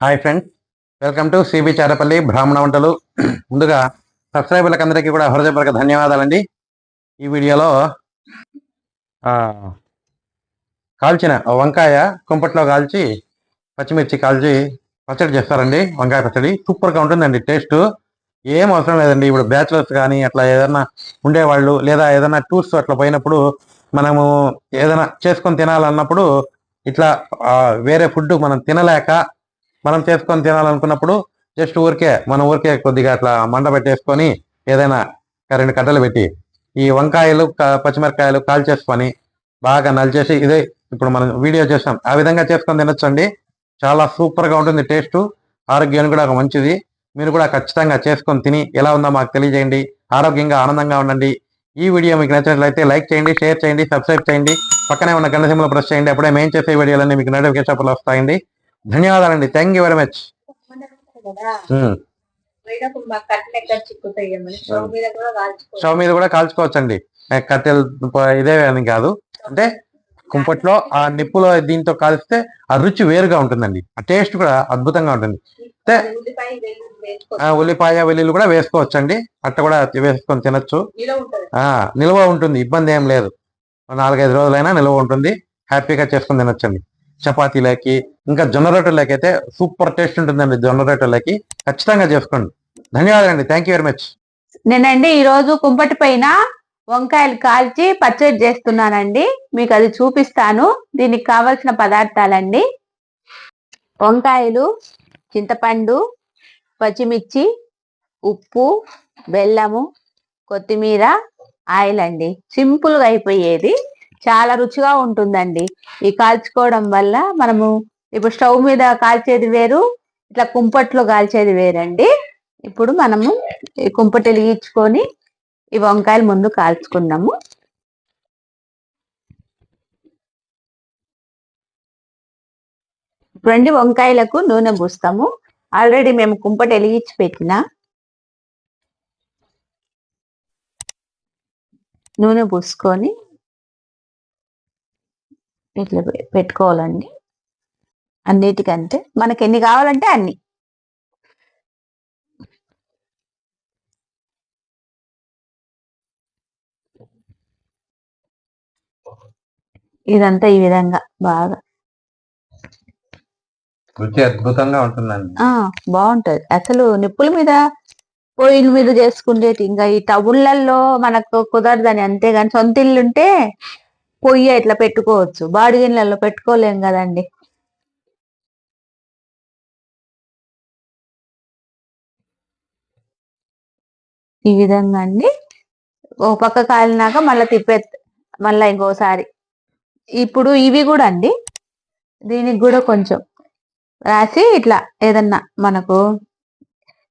Hi friends welcome to CB Charapalli బ్రాహ్మణ వంటలు. ముందుగా సబ్స్క్రైబర్లకు అందరికీ కూడా హృదయపూర్వక ధన్యవాదాలండి. ఈ వీడియోలో కాల్చిన వంకాయ కుంపట్లో కాల్చి పచ్చిమిర్చి కాల్చి పచ్చడి చేస్తారండి. వంకాయ పచ్చడి సూపర్గా ఉంటుందండి టేస్ట్ ఏం అవసరం లేదండి. ఇప్పుడు బ్యాచులర్స్ కానీ అట్లా ఏదైనా ఉండేవాళ్ళు లేదా ఏదైనా టూర్స్ అట్లా పోయినప్పుడు మనము ఏదైనా చేసుకొని తినాలన్నప్పుడు ఇట్లా వేరే ఫుడ్ మనం తినలేక మనం చేసుకొని తినాలనుకున్నప్పుడు జస్ట్ ఊరికే మనం ఊరికే కొద్దిగా అట్లా మంట పెట్టేసుకొని ఏదైనా రెండు కట్టలు పెట్టి ఈ వంకాయలు పచ్చిమిరకాయలు కాల్ చేసుకొని బాగా నలిచేసి ఇదే ఇప్పుడు మనం వీడియో చేసాం. ఆ విధంగా చేసుకొని తినొచ్చండి. చాలా సూపర్గా ఉంటుంది టేస్ట్. ఆరోగ్యానికి కూడా ఒక మంచిది. మీరు కూడా ఖచ్చితంగా చేసుకొని తిని ఎలా ఉందో మాకు తెలియజేయండి. ఆరోగ్యంగా ఆనందంగా ఉండండి. ఈ వీడియో మీకు నచ్చినట్లయితే లైక్ చేయండి షేర్ చేయండి సబ్స్క్రైబ్ చేయండి. పక్కనే ఉన్న గంట సింబల్ ప్రెస్ చేయండి. అప్పుడే మేము చేసే వీడియోలన్నీ మీకు నోటిఫికేషన్ వస్తాయండి. ధన్యవాదాలండి. Thank you very much stove మీద కూడా కాల్చుకోవచ్చండి. కట్టెలు ఇదే అని కాదు. అంటే కుంపట్లో ఆ నిప్పులో దీంతో కాల్స్తే ఆ రుచి వేరుగా ఉంటుందండి. ఆ టేస్ట్ కూడా అద్భుతంగా ఉంటుంది. అది ఉల్లిపాయ వెల్లుల్లి కూడా వేసుకోవచ్చండి. అట్ట కూడా వేసుకొని తినొచ్చు. నిల్వ ఉంటుంది. ఇబ్బంది ఏం లేదు. నాలుగైదు రోజులైనా నిల్వ ఉంటుంది. హ్యాపీగా చేసుకొని తినొచ్చండి. చపాతీలకి ఇంకా జొన్న రొట్టెలకి అయితే సూపర్ టేస్ట్ ఉంటుందండి జొన్న రొట్టెలకి. ఖచ్చితంగా చేసుకోండి. ధన్యవాదాలండి. థ్యాంక్ యూ వెరీ మచ్ నేనండి ఈరోజు కుంపటి పైన వంకాయలు కాల్చి పచ్చడి చేస్తున్నానండి. మీకు అది చూపిస్తాను. దీనికి కావలసిన పదార్థాలండి. వంకాయలు చింతపండు పచ్చిమిర్చి ఉప్పు బెల్లము కొత్తిమీర ఆయిల్ అండి. సింపుల్గా అయిపోయేది. చాలా రుచిగా ఉంటుందండి. ఈ కాల్చుకోవడం వల్ల మనము ఇప్పుడు స్టవ్ మీద కాల్చేది వేరు ఇట్లా కుంపట్లో కాల్చేది వేరండి. ఇప్పుడు మనము ఈ కుంపటి వెలిగించుకొని ఈ వంకాయలు ముందు కాల్చుకున్నాము రెండు వంకాయలకు నూనె పూస్తాము. ఆల్రెడీ మేము కుంపటి వెలిగించి పెట్టిన నూనె పూసుకొని ఇట్లా పెట్టుకోవాలండి. అన్నిటికంటే మనకి ఎన్ని కావాలంటే అన్ని. ఇదంతా ఈ విధంగా బాగా. రుచి అద్భుతంగా ఉంటుందండి. ఆ బాగుంటది. అసలు నిప్పుల మీద పొయ్యిల మీద చేసుకునేటి ఇంకా ఈ టౌన్లలో మనకు కుదరదని అంతేగాని సొంత ఇల్లు ఉంటే పొయ్యి ఇట్లా పెట్టుకోవచ్చు? బాడిగిళ్ళల్లో పెట్టుకోలేం కదండి. ఈ విధంగా అండి. ఓ పక్క కాలినాక మళ్ళీ తిప్పే మళ్ళీ ఇంకోసారి. ఇప్పుడు ఇవి కూడా అండి. దీనికి కూడా కొంచెం రాసి ఇట్లా ఏదన్నా మనకు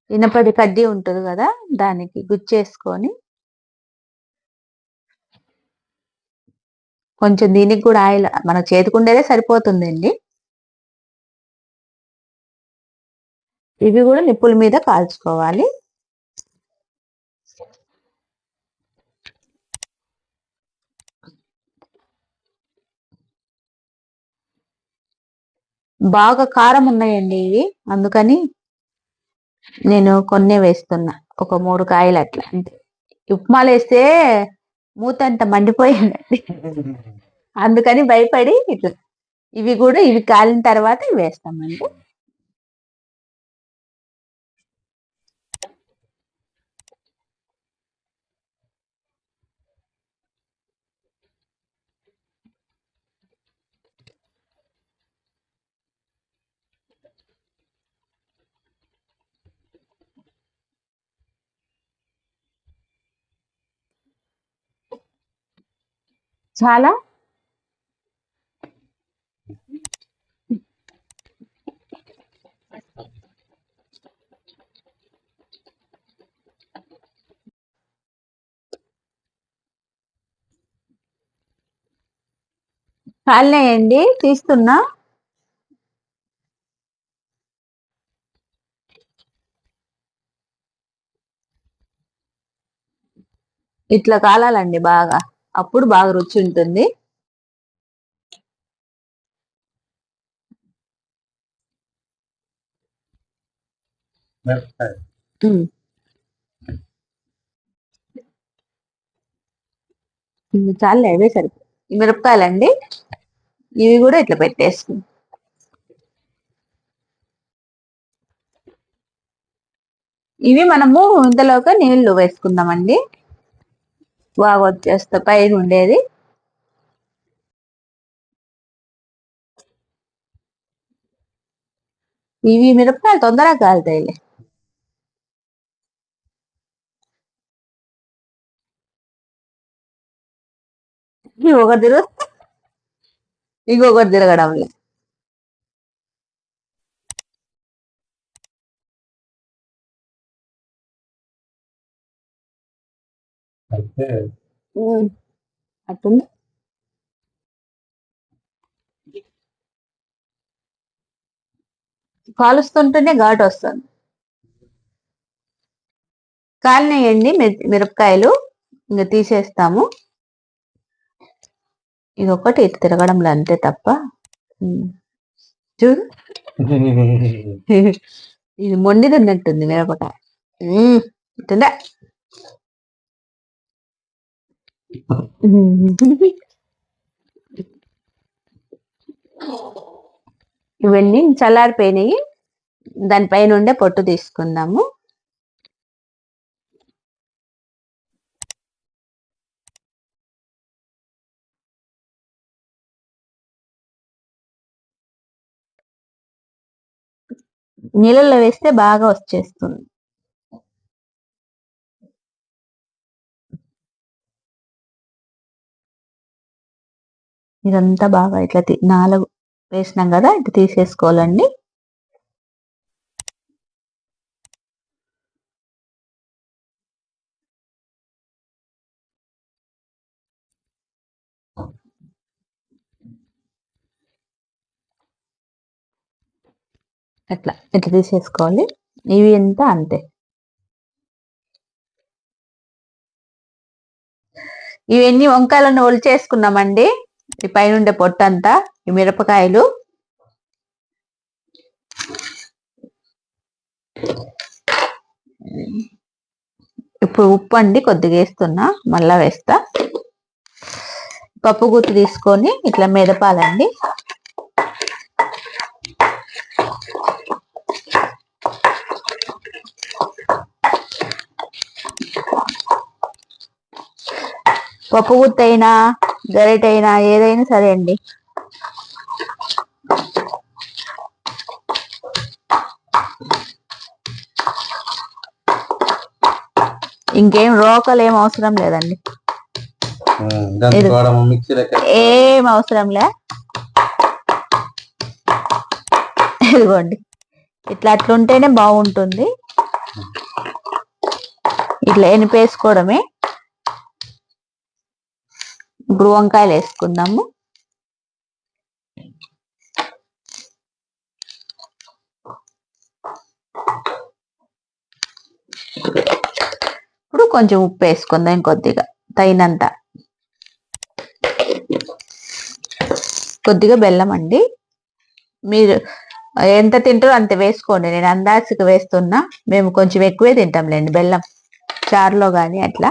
ఇనపడి కడ్డీ ఉంటుంది కదా దానికి గుచ్చేసుకొని కొంచెం దీనికి కూడా ఆయిల్ మన చేతికుండేదే సరిపోతుందండి. ఇవి కూడా నిప్పుల మీద కాల్చుకోవాలి. బాగా కారం ఉన్నాయండి ఇవి అందుకని నేను కొన్నే వేస్తున్నా. ఒక మూడు కాయలు అట్లా అంతే. ఉప్మాలు వేస్తే మూత అంత మండిపోయిందండి అందుకని భయపడి ఇట్లా ఇవి కూడా ఇవి కాలిన తర్వాత వేస్తామండి. చాలా? కాలినాయండి తీస్తున్నా? ఇట్లా కాలాలండి బాగా. అప్పుడు బాగా రుచి ఉంటుంది. చాలే అవే సరిపో మిరపకాయలండి ఇవి కూడా ఇట్లా పెట్టేసుకుంది ఇవి మనము ఇంతలోకి నీళ్ళు వేసుకుందామండి. బాగా వచ్చేస్తా పైన ఉండేది. ఇవి మిరపకాయలు తొందరగా కాలుతాయిలే. ఇవి ఒకటి తిరుగు ఇంకొకటి తిరగడం అయితే. అట్టుంది. కాలుస్తుంటేనే ఘాటు వస్తుంది. కాలినాయండి మిర- మిరపకాయలు ఇంకా తీసేస్తాము. ఇది ఒకటి ఇటు తిరగడంలో అంతే తప్ప. చూడు. ఇది మొండిది ఉన్నట్టుంది మిరపకాయ ఇటుందా ఇవన్నీ చల్లారిపోయినాయి. దానిపైన ఉండే పొట్టు తీసుకుందాము. నీళ్ళల్లో వేస్తే బాగా వచ్చేస్తుంది. ఇదంతా బాగా ఇట్లా నాలుగు వేసినాం కదా ఇట్లా తీసేసుకోవాలండి. అట్లా ఇట్లా తీసేసుకోవాలి. ఇవి ఎంత అంతే. ఇవన్నీ వంకాయలను ఒలిచేసుకున్నామండి. ఈ పైన ఉండే పొట్టు అంతా ఈ మిరపకాయలు. ఇప్పుడు ఉప్పు అండి కొద్దిగా వేస్తున్నా మళ్ళా వేస్తా. పప్పు గుత్తి తీసుకొని ఇట్లా మెదపాలండి పప్పు గుత్తైనా గరిటైనా ఏదైనా సరే అండి. ఇంకేం రోకలు ఏం అవసరం లేదండి. ఏం అవసరం లే. ఇదిగోండి. ఇట్లా అట్లుంటేనే బాగుంటుంది. ఇట్లా ఎనిపేసుకోవడమే. ఇప్పుడు వంకాయలు వేసుకుందాము. ఇప్పుడు కొంచెం ఉప్పు వేసుకుందాం కొద్దిగా తగినంత. కొద్దిగా బెల్లం అండి. మీరు ఎంత తింటారో అంత వేసుకోండి. నేను అందాజుకి వేస్తున్నా. మేము కొంచెం ఎక్కువే తింటాంలేండి బెల్లం. చారులో కానీ అట్లా.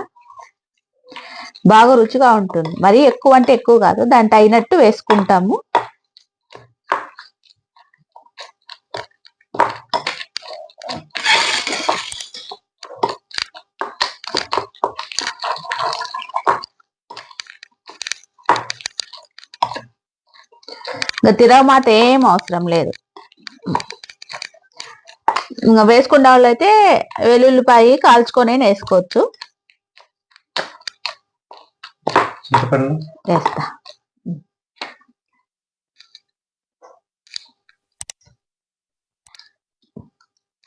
బాగా రుచిగా ఉంటుంది. మరీ ఎక్కువ అంటే ఎక్కువ కాదు. దాని తగినట్టు వేసుకుంటాము. ఇంకా తిరగమాత ఏం అవసరం లేదు. ఇంకా వేసుకున్న వాళ్ళు అయితే వెల్లుల్లిపాయి కాల్చుకొని వేసుకోవచ్చు. చింతపండు వేస్తా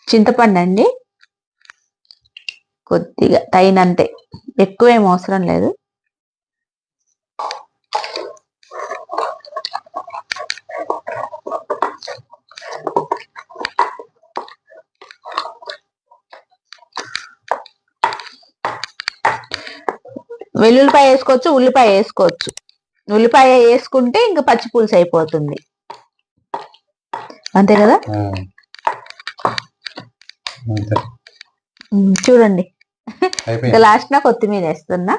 చింతపండు అండి కొద్దిగా తగినంతే. ఎక్కువ ఏం అవసరం లేదు. వెల్లుల్లిపాయ వేసుకోవచ్చు ఉల్లిపాయ వేసుకోవచ్చు. ఉల్లిపాయ వేసుకుంటే ఇంకా పచ్చి పులుసు అయిపోతుంది. అంతే కదా? చూడండి. లాస్ట్ నా కొత్తిమీర వేస్తున్నా.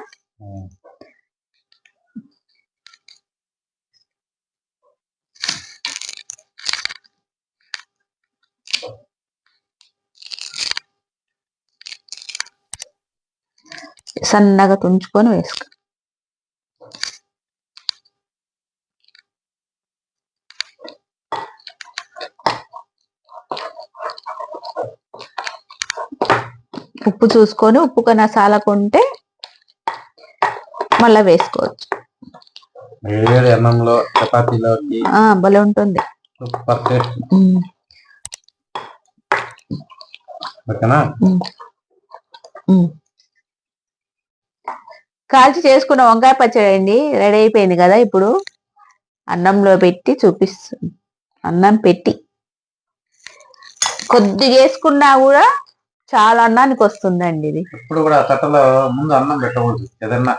సన్నగా తుంచుకొని వేసుకో. ఉప్పు చూసుకొని ఉప్పు కన్నా సాలకుంటే మళ్ళా వేసుకోవచ్చు. అన్నంలో చపాతీలోకి భలే ఉంటుంది. Super taste. ఉమ్, ఓకేనా. కాల్చి చేసుకున్న వంకాయ పచ్చడి అండి రెడీ అయిపోయింది కదా ఇప్పుడు. అన్నంలో పెట్టి చూపిస్తుంది అన్నం పెట్టి. కొద్ది చేసుకున్నా కూడా చాలా అన్నానికి వస్తుందండి ఇది. ఇప్పుడు కూడా తట్టలో ముందు అన్నం పెట్టకూడదు. ఏదన్నా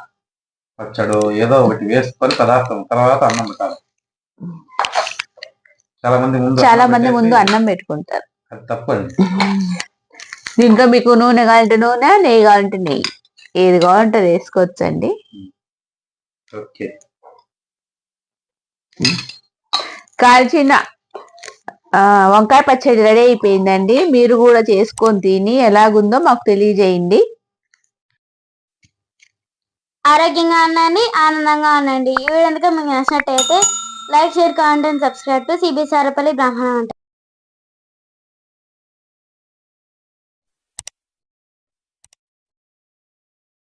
పచ్చడు ఏదో ఒకటి వేసుకొని పదార్థం తర్వాత అన్నం పెట్టాలి. చాలా మంది ముందు చాలా మంది ముందు అన్నం పెట్టుకుంటారు. అది తప్పు అండి. దీంట్లో మీకు నూనె కావాలంటే నూనె నెయ్యి కావాలంటే నెయ్యి. ఏది కావాలంటే వేసుకోవచ్చండి. ఓకే. కాల్చిన వంకాయ పచ్చడి రెడీ అయిపోయిందండి. మీరు కూడా చేసుకొని తిని ఎలాగుందో మాకు తెలియజేయండి. ఆరోగ్యంగా ఉండండి ఆనందంగా ఉండండి. ఈ వీడియో మీకు నచ్చినట్టయితే like share comment and subscribe to CBS Arapalli బ్రాహ్మణ